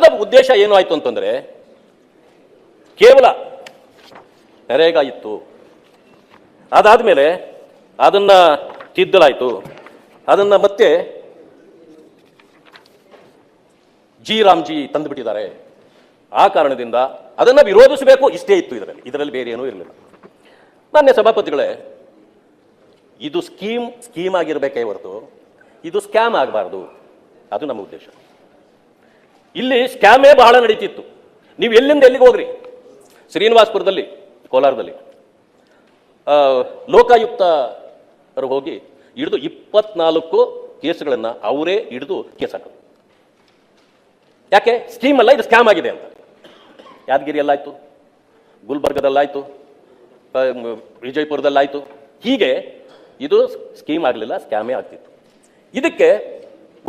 ಕರೆದ ಉದ್ದೇಶ ಏನು ಆಯ್ತು ಅಂತಂದ್ರೆ ಕೇವಲ ನರೇಗಾ ಇತ್ತು ಅದಾದ್ಮೇಲೆ ಅದನ್ನ ತಿದ್ದಲಾಯಿತು. ಅದನ್ನ ಮತ್ತೆ ಜಿ ರಾಮ್ಜಿ ತಂದುಬಿಟ್ಟಿದ್ದಾರೆ. ಆ ಕಾರಣದಿಂದ ಅದನ್ನ ವಿರೋಧಿಸಬೇಕು ಇಷ್ಟೇ ಇತ್ತು ಇದರಲ್ಲಿ. ಇದರಲ್ಲಿ ಬೇರೆ ಏನೂ ಇರಲಿಲ್ಲ. ಮಾನ್ಯ ಸಭಾಪತಿಗಳೇ, ಇದು ಸ್ಕೀಮ್ ಸ್ಕೀಮ್ ಆಗಿರಬೇಕೇ ಹೊರತು, ಇದು ಸ್ಕ್ಯಾಮ್ ಆಗಬಾರ್ದು. ಅದು ನಮ್ಮ ಉದ್ದೇಶ. ಇಲ್ಲಿ ಸ್ಕ್ಯಾಮೇ ಬಹಳ ನಡೀತಿತ್ತು. ನೀವು ಎಲ್ಲಿಂದ ಎಲ್ಲಿಗೆ ಹೋಗ್ರಿ ಶ್ರೀನಿವಾಸ್ಪುರದಲ್ಲಿ, ಕೋಲಾರದಲ್ಲಿ. ಲೋಕಾಯುಕ್ತರು ಹೋಗಿ ಹಿಡಿದು ಇಪ್ಪತ್ನಾಲ್ಕು ಕೇಸುಗಳನ್ನು ಅವರೇ ಹಿಡಿದು ಕೇಸ್ ಹಾಕೋದು ಯಾಕೆ? ಸ್ಕೀಮ್ ಅಲ್ಲ, ಇದು ಸ್ಕ್ಯಾಮ್ ಆಗಿದೆ ಅಂತ. ಯಾದಗಿರಿಯಲ್ಲಾಯ್ತು, ಗುಲ್ಬರ್ಗದಲ್ಲಾಯ್ತು ವಿಜಯಪುರದಲ್ಲಾಯ್ತು. ಹೀಗೆ ಇದು ಸ್ಕೀಮ್ ಆಗಲಿಲ್ಲ, ಸ್ಕ್ಯಾಮೇ ಆಗ್ತಿತ್ತು. ಇದಕ್ಕೆ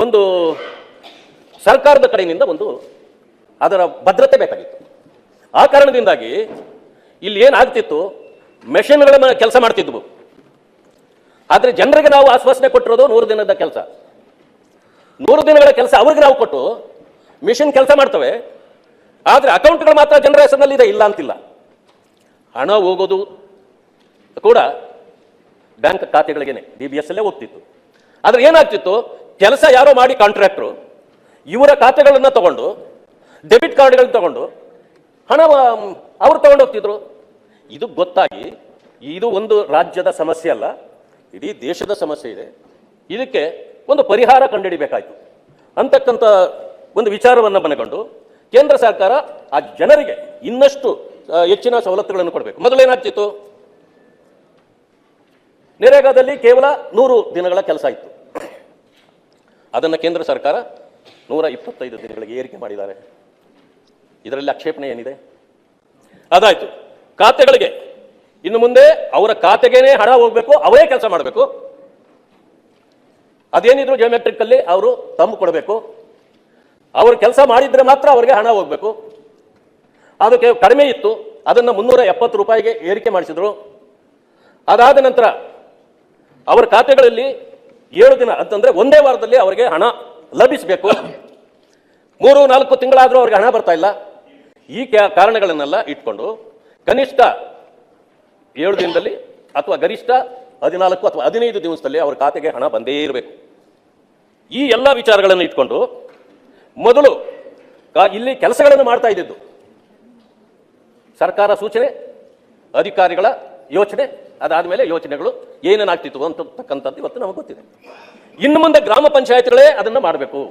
ಒಂದು ಸರ್ಕಾರದ ಕಡೆಯಿಂದ ಒಂದು ಅದರ ಭದ್ರತೆ ಬೇಕಾಗಿತ್ತು. ಆ ಕಾರಣದಿಂದಾಗಿ ಇಲ್ಲಿ ಏನಾಗ್ತಿತ್ತು? ಮೆಷಿನ್ಗಳ ಕೆಲಸ ಮಾಡ್ತಿದ್ವು. ಆದರೆ ಜನರಿಗೆ ನಾವು ಆಶ್ವಾಸನೆ ಕೊಟ್ಟಿರೋದು ನೂರು ದಿನದ ಕೆಲಸ. ನೂರು ದಿನಗಳ ಕೆಲಸ ಅವ್ರಿಗೆ ನಾವು ಕೊಟ್ಟು ಮಿಷಿನ್ ಕೆಲಸ ಮಾಡ್ತವೆ. ಆದರೆ ಅಕೌಂಟ್ಗಳು ಮಾತ್ರ ಜನರ ಹೆಸರಿನಲ್ಲಿ ಇದೆ, ಇಲ್ಲ ಅಂತಿಲ್ಲ. ಹಣ ಹೋಗೋದು ಕೂಡ ಬ್ಯಾಂಕ್ ಖಾತೆಗಳಿಗೆ ಡಿ ಬಿ ಎಸ್ ಅಲ್ಲೇ ಹೋಗ್ತಿತ್ತು. ಆದರೆ ಏನಾಗ್ತಿತ್ತು? ಕೆಲಸ ಯಾರೋ ಮಾಡಿ ಕಾಂಟ್ರಾಕ್ಟ್ರು. ಇವರ ಖಾತೆಗಳನ್ನು ತಗೊಂಡು ಡೆಬಿಟ್ ಕಾರ್ಡ್ಗಳನ್ನ ತಗೊಂಡು, ಹಣ ಅವ್ರು ತಗೊಂಡು ಹೋಗ್ತಿದ್ರು. ಇದು ಗೊತ್ತಾಗಿ, ಇದು ಒಂದು ರಾಜ್ಯದ ಸಮಸ್ಯೆ ಅಲ್ಲ, ಇಡೀ ದೇಶದ ಸಮಸ್ಯೆ ಇದೆ. ಇದಕ್ಕೆ ಒಂದು ಪರಿಹಾರ ಕಂಡುಹಿಡಿಬೇಕಾಯಿತು. ಅಂತಕ್ಕಂಥ ಒಂದು ವಿಚಾರವನ್ನು ಮನಗೊಂಡು, ಕೇಂದ್ರ ಸರ್ಕಾರ ಆ ಜನರಿಗೆ ಇನ್ನಷ್ಟು ಹೆಚ್ಚಿನ ಸವಲತ್ತುಗಳನ್ನು ಕೊಡಬೇಕು. ಮೊದಲೇನಾಗ್ತಿತ್ತು? ನರೇಗಾದಲ್ಲಿ ಕೇವಲ ನೂರು ದಿನಗಳ ಕೆಲಸ ಇತ್ತು. ಅದನ್ನು ಕೇಂದ್ರ ಸರ್ಕಾರ ನೂರ ಇಪ್ಪತ್ತೈದು ದಿನಗಳಿಗೆ ಏರಿಕೆ ಮಾಡಿದ್ದಾರೆ. ಇದರಲ್ಲಿ ಆಕ್ಷೇಪಣೆ ಏನಿದೆ? ಅದಾಯ್ತು. ಖಾತೆಗಳಿಗೆ. ಇನ್ನು ಮುಂದೆ ಅವರ ಖಾತೆಗೇನೆ ಹಣ ಹೋಗ್ಬೇಕು, ಅವರೇ ಕೆಲಸ ಮಾಡಬೇಕು. ಅದೇನಿದ್ರು ಜಿಯೋಮೆಟ್ರಿಕ್ ಅಲ್ಲಿ ಅವರು ತಂಬು ಕೊಡಬೇಕು. ಅವರು ಕೆಲಸ ಮಾಡಿದ್ರೆ ಮಾತ್ರ ಅವರಿಗೆ ಹಣ ಹೋಗ್ಬೇಕು. ಅದಕ್ಕೆ ಕಡಿಮೆ ಇತ್ತು. ಅದನ್ನು ಮುನ್ನೂರ ಎಪ್ಪತ್ತು ರೂಪಾಯಿಗೆ ಏರಿಕೆ ಮಾಡಿಸಿದ್ರು. ಅದಾದ ನಂತರ, ಅವರ ಖಾತೆಗಳಲ್ಲಿ ಏಳು ದಿನ ಅಂತಂದ್ರೆ ಒಂದೇ ವಾರದಲ್ಲಿ ಅವರಿಗೆ ಹಣ ಲಭಿಸಬೇಕು. ಮೂರು, ನಾಲ್ಕು ತಿಂಗಳಾದರೂ ಅವ್ರಿಗೆ ಹಣ ಬರ್ತಾ ಇಲ್ಲ. ಈ ಕಾರಣಗಳನ್ನೆಲ್ಲ ಇಟ್ಕೊಂಡು ಕನಿಷ್ಠ ಏಳು ದಿನದಲ್ಲಿ ಅಥವಾ ಗರಿಷ್ಠ ಹದಿನಾಲ್ಕು ಅಥವಾ ಹದಿನೈದು ದಿವಸದಲ್ಲಿ ಅವ್ರ ಖಾತೆಗೆ ಹಣ ಬಂದೇ ಇರಬೇಕು. ಈ ಎಲ್ಲ ವಿಚಾರಗಳನ್ನು ಇಟ್ಕೊಂಡು ಮೊದಲು ಇಲ್ಲಿ ಕೆಲಸಗಳನ್ನು ಮಾಡ್ತಾ ಇದ್ದಿದ್ದು. ಸರ್ಕಾರ ಸೂಚನೆ, ಅಧಿಕಾರಿಗಳ ಯೋಚನೆ ಅದಾದ್ಮೇಲೆ ಯೋಚನೆಗಳು ಏನೇನಾಗ್ತಿತ್ತು ಅಂತಕ್ಕಂಥದ್ದು ಇವತ್ತು ನಮಗೆ ಗೊತ್ತಿದೆ. ಇನ್ನು ಮುಂದೆ ಗ್ರಾಮ ಪಂಚಾಯತ್ಗಳೇ ಅದನ್ನು ಮಾಡಬೇಕು.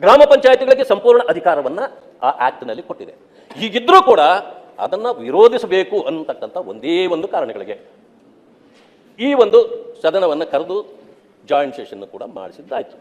ಗ್ರಾಮ ಪಂಚಾಯತ್ಗಳಿಗೆ ಸಂಪೂರ್ಣ ಅಧಿಕಾರವನ್ನ ಆ ಆ್ಯಕ್ಟ್ನಲ್ಲಿ ಕೊಟ್ಟಿದೆ. ಹೀಗಿದ್ರೂ ಕೂಡ ಅದನ್ನ ವಿರೋಧಿಸಬೇಕು ಅನ್ನತಕ್ಕಂಥ ಒಂದೇ ಒಂದು ಕಾರಣಗಳಿಗೆ ಈ ಒಂದು ಸದನವನ್ನು ಕರೆದು ಜಾಯಿಂಟ್ ಸೆಷನ್ ಕೂಡ ಮಾಡಿಸಿದ್ದಾಯ್ತು.